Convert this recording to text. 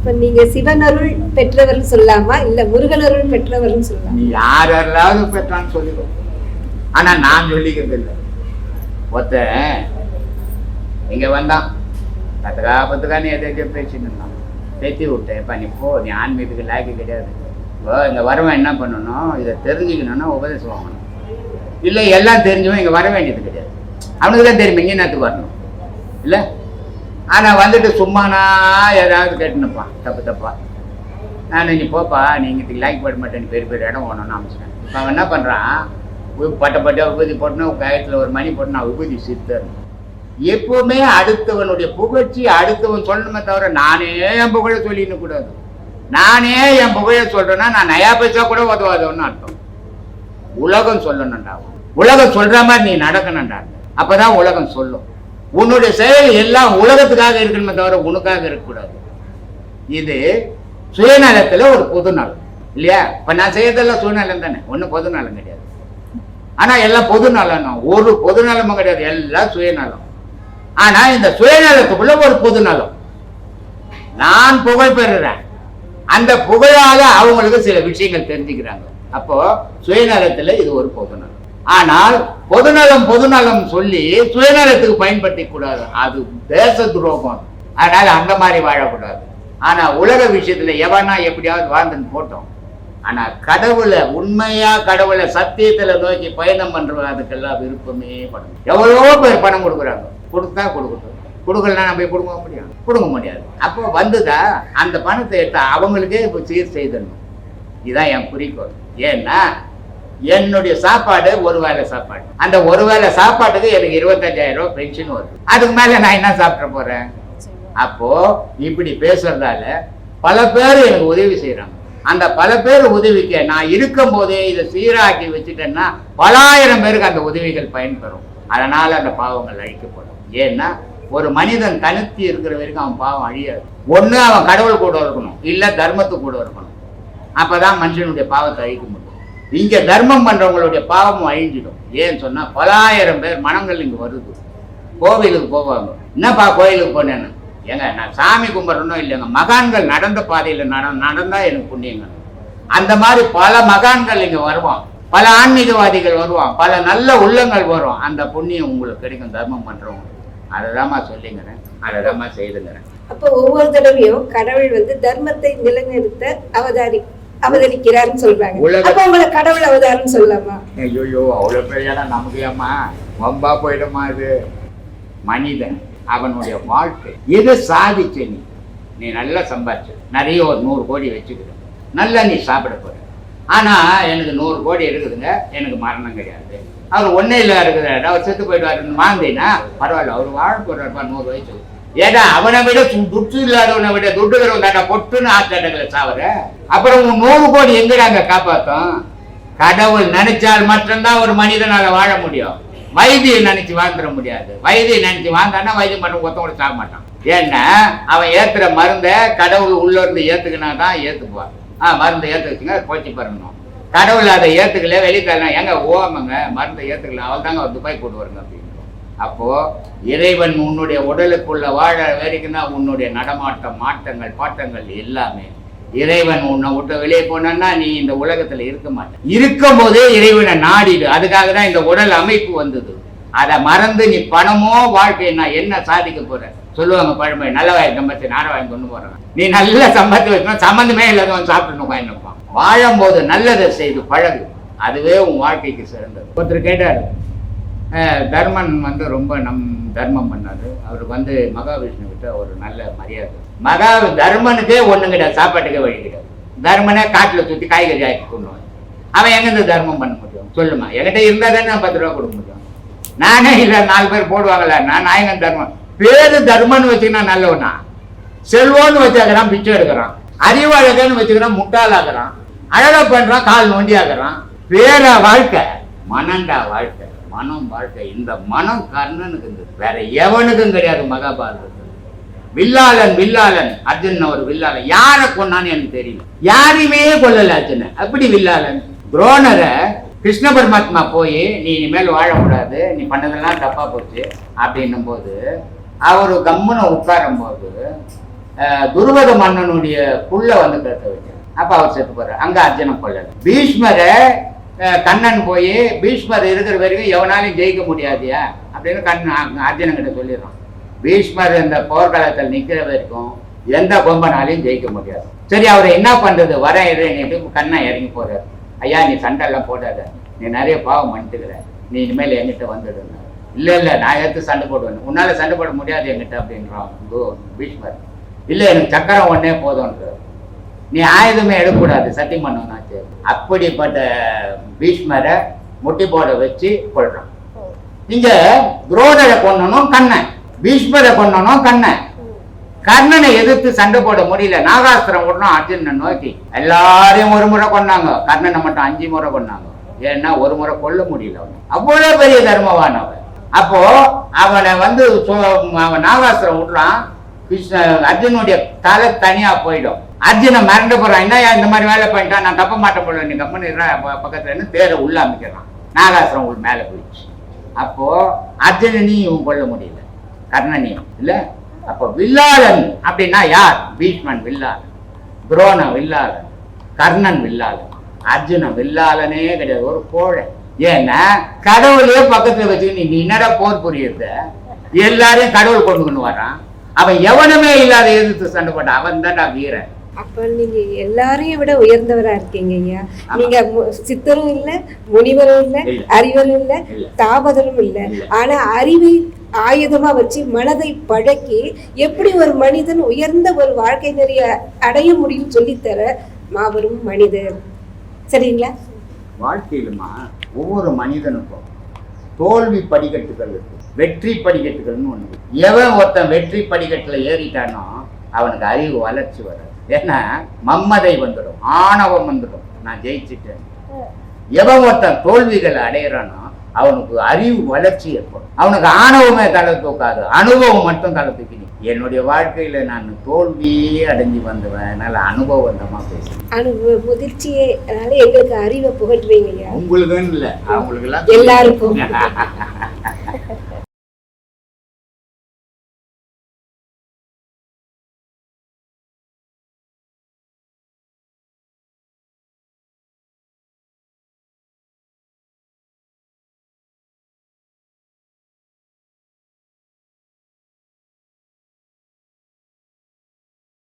இப்ப நீங்க சிவனருள் பெற்றவர்னு சொல்லலாமா இல்ல முருகனருள் பெற்றவர்னு சொல்லலாம் நீ யார் யாராவது பெற்றான்னு சொல்லிக்கோ. ஆனா நான் சொல்லிக்கிறது இல்லை. ஒருத்தன் இங்க வந்தான். பத்துக்கா பத்துக்கான்னு எதாச்சும் பேசிட்டு இருந்தான். பேத்தி விட்டேன். இப்போ நீ போ. நீ ஆன்மீகத்துக்கு லாய்க்கு கிடையாது. இப்போ இங்கே வரவன் என்ன பண்ணணும்? இதை தெரிஞ்சுக்கணும்னா உபதேசம் வாங்கணும் இல்லை எல்லாம் தெரிஞ்சவன் இங்கே வர வேண்டியது கிடையாது. அவனுக்கு தான் தெரியும். இங்கே நேரத்துக்கு வரணும்? இல்லை? ஆனால் வந்துட்டு சும்மானா ஏதாவது கேட்டுனுப்பான் தப்பு தப்பா. நான் நீ போப்பா நீ இங்கே லைக் போட மாட்டேன் பெரிய பெரிய இடம் போகணும்னு அமைச்சிட்டேன் இப்போ அவன் என்ன பண்ணுறான் பட்ட பட்ட விபூதி போட்டுனா கயத்தில் ஒரு மணி போட்டு நான் விபூதி சித்தரணும் எப்பவுமே அடுத்தவனுடைய புகழ்ச்சி அடுத்தவன் சொல்லணுமே தவிர நானே என் புகழை சொல்லின்னு கூடாது. நானே என் புகழை சொல்றேன்னா நான் நயா பைசா கூட உதவாதவன்னு அர்த்தம். உலகம் சொல்லணும்டா. உலகம் சொல்ற மாதிரி நீ நடக்கணும்டா. அப்பதான் உலகம் சொல்லும். உன்னுடைய செயல் எல்லாம் உலகத்துக்காக இருக்கணுமே தவிர உனக்காக இருக்கக்கூடாது. இது சுயநலத்தில் ஒரு பொதுநலம் இல்லையா? இப்போ நான் செய்யறதெல்லாம் சுயநலம் தானே. ஒன்றும் பொதுநலம் கிடையாது. ஆனால் எல்லாம் பொதுநலம் தான். ஒரு பொதுநலமும் கிடையாது. எல்லாம் சுயநலம். ஆனால் இந்த சுயநலத்துக்குள்ள ஒரு பொதுநலம். நான் புகழ் பெறுறேன். அந்த புகழால அவங்களுக்கு சில விஷயங்கள் தெரிஞ்சுக்கிறாங்க. அப்போ சுயநலத்தில் இது ஒரு பொதுநலம். ஆனால் பொதுநலம் பொதுநலம் சொல்லி சுயநலத்துக்கு பயன்படுத்தி கூடாது. அது தேச துரோகம். அதனால அந்த மாதிரி வாழக்கூடாது. ஆனா உலக விஷயத்துல எவனா எப்படியாவது வாழ்ந்துன்னு போட்டோம். ஆனா கடவுளை உண்மையா கடவுளை சத்தியத்துல நோக்கி பயணம் பண்றது அதுக்கெல்லாம் விருப்பமே படும் எவ்வளோ பேர் பணம் கொடுக்குறாங்க. கொடுத்தா கொடுக்கட்டும். கொடுக்கலன்னா நம்ம போய் கொடுக்க முடியாது. கொடுக்க முடியாது. அப்போ வந்துதா அந்த பணத்தை எடுத்து அவங்களுக்கே இப்போ சீர் செய்தணும் இதுதான் என் குறிக்கோள். ஏன்னா என்னுடைய சாப்பாடு ஒரு வேளை சாப்பாடு. அந்த ஒரு வேளை சாப்பாட்டுக்கு எனக்கு இருபத்தஞ்சாயிரம் ரூபாய் பென்ஷன் வருது. அதுக்கு மேலே நான் என்ன சாப்பிட போறேன்? அப்போ இப்படி பேசுறதால பல பேர் எனக்கு உதவி செய்கிறாங்க அந்த பல பேர் உதவிக்க நான் இருக்கும் போதே இதை சீராக்கி வச்சுட்டேன்னா பலாயிரம் பேருக்கு அந்த உதவிகள் பயன்பெறும். அதனால அந்த பாவங்கள் அழிக்கப்படும். ஏன்னா ஒரு மனிதன் தனித்து இருக்கிற வரைக்கும் அவன் பாவம் அழியாது. ஒன்று அவன் கடவுள் கூட இருக்கணும். இல்லை தர்மத்து கூட இருக்கணும். அப்போதான் மனுஷனுடைய பாவத்தை அழிக்க முடியும். இங்கே தர்மம் பண்ணுறவங்களுடைய பாவமும் அழிஞ்சிடும். ஏன்னு சொன்னால் பலாயிரம் பேர் மனங்கள் இங்கே வருது. கோவிலுக்கு போவாங்க. என்னப்பா கோயிலுக்கு போனேன்னு? ஏங்க நான் சாமி கும்பிட்றேனோ இல்லைங்க மகான்கள் நடந்த பாதையில் நட நடந்தால் எனக்கு புண்ணியங்க. அந்த மாதிரி பல மகான்கள் இங்கே வருவான். பல ஆன்மீகவாதிகள் வருவான். பல நல்ல உள்ளங்கள் வரும். அந்த புண்ணியம் உங்களுக்கு கிடைக்கும் தர்மம் பண்ணுறவங்க அதை சொல்லிங்கிறேன். அதை செய்துங்கிறேன். அப்போ ஒவ்வொரு தடவையும் கடவுள் வந்து தர்மத்தை நிலைநிறுத்த அவதாரி அவதரிக்கிறார்னு சொல்றாங்க. அப்ப உங்களை கடவுள் சொல்லலாமா? ஐயோ அவ்வளோ பெரிய நமக்கு வம்பா போயிடுமா இது? மனிதன் அவனுடைய வாழ்க்கை. எது சாதிச்ச நீ? நீ நல்லா சம்பாதிச்ச நிறைய ஒரு நூறு கோடி வச்சுக்கிற நல்லா நீ சாப்பிட போற. ஆனா எனக்கு நூறு கோடி இருக்குதுங்க. எனக்கு மரணம் கிடையாது. அவர் ஒன்னே இல்லை இருக்குதுடா? அவர் செத்து போயிடுவாருன்னு வாங்கினா பரவாயில்ல. அவர் வாழ போறாருப்பா நூறு வயசு. ஏடா அவனை விட துட்டு இல்லாதவனை விட துட்டுகிறவன் தாண்டா பொட்டுன்னு ஆத்தாட்டங்களை சாவற? அப்புறம் உன் நூறு கோடி எங்கடாங்க காப்பாத்தோம்? கடவுள் நினைச்சால் மட்டும்தான் ஒரு மனிதனால வாழ முடியும். வைத்தியை நினைச்சு வாழ்ந்துட முடியாது. வைத்தியை நினைச்சு வாழ்ந்தானா வைத்தியம் மட்டும் ஒருத்தன் கூட சாக மாட்டான். ஏன்னா அவன் ஏத்துற மருந்தை கடவுள் உள்ள இருந்து ஏத்துக்கினா தான் ஏத்துக்குவான். ஆ மருந்தை வச்சுங்க போச்சு பரணும் கடவுள் அதை ஏத்துக்கல வெளியே எங்க ஓமங்க மருந்தை ஏத்துக்கல அவள் தாங்க அவர் துபாய் கூட்டு வருங்க அப்படின்னு. அப்போ இறைவன் உன்னுடைய உடலுக்குள்ள வாழ வரைக்கும்னா உன்னுடைய நடமாட்டம் மாட்டங்கள் பாட்டங்கள் எல்லாமே. இறைவன் உன்னை விட்டு வெளியே போனா நீ இந்த உலகத்துல இருக்க மாட்டேன் இருக்கும் போதே இறைவனை நாடிடு. அதுக்காக தான் இந்த உடல் அமைப்பு வந்தது. அதை மறந்து நீ பணமோ வாழ்க்கை நான் என்ன சாதிக்க போற? சொல்லுவாங்க பழமை நல்ல வாய் சம்பாதிச்சு நார வாங்கி கொண்டு போறேன் நீ நல்லா சம்பாதிச்சு வைக்கணும் சம்மந்தமே இல்லாதவன் சாப்பிட்டு உட்காந்துப்பான் வாழும்போது நல்லதை செய்து பழகு. அதுவே உன் வாழ்க்கைக்கு சிறந்தது. ஒருத்தர் கேட்டாரு தர்மன் வந்து ரொம்ப நம் தர்மம் பண்ணாரு. அவர் வந்து மகாவிஷ்ணு கிட்ட ஒரு நல்ல மரியாதை. மகா தர்மனுக்கே ஒன்றும் கிடையாது சாப்பாட்டுக்கே வழி கிடையாது. தர்மனே காட்டில் சுற்றி காய்கறி ஆக்கி கொண்டு அவன் எங்கேருந்து தர்மம் பண்ண முடியும்? சொல்லுமா. என்கிட்ட இருந்தால் தானே நான் பத்து ரூபா கொடுக்க முடியும். நானே இல்லை நாலு பேர் போடுவாங்கல்ல நான் நாயகன் தர்மம். பேரு தர்மன்னு வச்சுக்கினா நல்லவனா? செல்வம்னு வச்சுக்கிறான் பிச்சை எடுக்கிறான். அறிவாளகன்னு வச்சுக்கிறான் முட்டாளாகிறான். அழகா பண்ணுறான் கால் நோண்டி ஆகிறான். பேரா வாழ்க்கை மனண்டா வாழ்க்கை. மனம் வாழ்க்கை. இந்த மனம் கர்ணனுக்கு இருந்தது வேற எவனுக்கும் கிடையாது மகாபாரதத்தில். வில்லாளன் வில்லாளன். அர்ஜுன் ஒரு வில்லாளன். யாரை கொன்னான்னு எனக்கு தெரியல. யாரையுமே கொல்லல அர்ஜுன அப்படி வில்லாளன். துரோணரை கிருஷ்ண பரமாத்மா போய் நீ இனிமேல் வாழக்கூடாது. நீ பண்ணதெல்லாம் தப்பா போச்சு. அப்படின்னும் போது அவர் கம்முனை உட்காரும் போது அஹ், துருவத மன்னனுடைய புள்ள வந்து கருத்த வச்சார். அப்ப அவர் செத்து போறாரு. அங்க அர்ஜுனம் கொள்ளல பீஷ்மரை கண்ணன் போய் பீஷ்மர் இருக்கிற வரைக்கும் எவனாலையும் ஜெயிக்க முடியாதியா? அப்படின்னு கண்ணன் அர்ஜுனன் கிட்ட சொல்லிடுறான். பீஷ்மர் இந்த போர்க்களத்தில் நிற்கிற வரைக்கும் எந்த கொம்பனாலையும் ஜெயிக்க முடியாது. சரி அவர் என்ன பண்றது? வர இறைட்டு கண்ணா இறங்கி போறாரு. ஐயா நீ சண்டை எல்லாம் போடாத. நீ நிறைய பாவம் பண்ணிட்டுக்கிற. நீ இனிமேல் என்கிட்ட வந்துடுங்க இல்லை இல்லை நான் எடுத்து சண்டை போடுவேன்? உன்னால் சண்டை போட முடியாது என்கிட்ட அப்படின்றான். பீஷ்மர். இல்லை எனக்கு சக்கரம் ஒன்றே போதும்ன்றார். நீ ஆயுதமே எடுக்கக்கூடாது சத்தியம் பண்ணணும்னாச்சு அப்படிப்பட்ட பீஷ்மரை முட்டி போட வச்சு கொள்றான் இங்க துரோணரை கொண்டனும் கண்ணன் பீஷ்மரை கொண்டனும் கண்ணன் கர்ணனை எதிர்த்து சண்டை போட முடியல. நாகாஸ்திரம் விடணும் அர்ஜுனனை நோக்கி. எல்லாரையும் ஒரு முறை கொன்னாங்க. கர்ணனை மட்டும் அஞ்சு முறை கொன்னாங்க. ஏன்னா ஒரு முறை கொல்ல முடியல அவனை. அவ்வளவு பெரிய தர்மவான் அவன். அப்போ அவனை வந்து அவன் நாகாஸ்திரம் விடலாம் கிருஷ்ண அர்ஜுனுடைய தலை தனியா போயிடும். அர்ஜுனை மறந்து போறான். என்ன இந்த மாதிரி வேலை பண்ணிட்டான் நான் தப்ப மாட்ட போல. நீ கம்மன் பக்கத்துல இருந்து தேரை உள்ள அமைக்கிறான் நாகாசுரம் உள்ள மேலே போயிடுச்சு. அப்போ அர்ஜுனனையும் கொள்ள முடியல. கர்ணனையும் இல்ல? அப்போ வில்லாளன் அப்படின்னா யார்? பீஷ்மன் வில்லாளன் துரோண வில்லாளன் கர்ணன் வில்லாளன். அர்ஜுனன் வில்லாளனே கிடையாது ஒரு கோழை. ஏன்னா கடவுளையே பக்கத்துல வச்சுக்கிட்டு நீ என்னடா போர் புரியுறத? எல்லாரையும் கடவுள் கொண்டுக்கணும் வரான் அவன் எவனுமே இல்லாத எதிர்த்து சண்டை போட்டான். அவன் தான்டா வீரன். அப்ப நீங்க எல்லாரையும் விட உயர்ந்தவரா இருக்கீங்க ஐயா நீங்க மு- சித்தரும் இல்ல முனிவரும் இல்ல. அறிவரும் இல்ல. தாபதரும் இல்ல. ஆனா அறிவை ஆயுதமா வச்சு மனதை பழக்கி எப்படி ஒரு மனிதன் உயர்ந்த ஒரு வாழ்க்கை நெறிய அடைய முடியும் சொல்லித்தர மாபெரும் மனிதர் சரிங்களா வாழ்க்கையிலுமா ஒவ்வொரு மனிதனுக்கும் தோல்வி படிக்கட்டுகள் இருக்கு வெற்றி படிக்கட்டுகள்னு ஒண்ணு. எவன் ஒருத்தன் வெற்றி படிக்கட்டுல ஏறிட்டானோ அவனுக்கு அறிவு வளர்ச்சி வராது ஏன்னா மம்மதை வந்துடும் ஆணவம் வந்துடும். நான் ஜெயிச்சிட்டேன். எவன் ஒருத்தன் தோல்விகளை அடையிறானோ அவனுக்கு அறிவு வளர்ச்சி ஏற்படும். அவனுக்கு ஆணவமே தலை தூக்காது அனுபவம் மட்டும் தலை தூக்கி நிக்கும். என்னுடைய வாழ்க்கையில நான் தோல்வியே அடைஞ்சு வந்தவன். நல்ல அனுபவந்தமா பேசுறேன். அனுபவ முதிர்ச்சியே அதனால எங்களுக்கு அறிவை புகட்டுறீங்க ஐயா உங்களுக்குன்னு இல்ல அவங்களுக்கு எல்லாருக்கும்.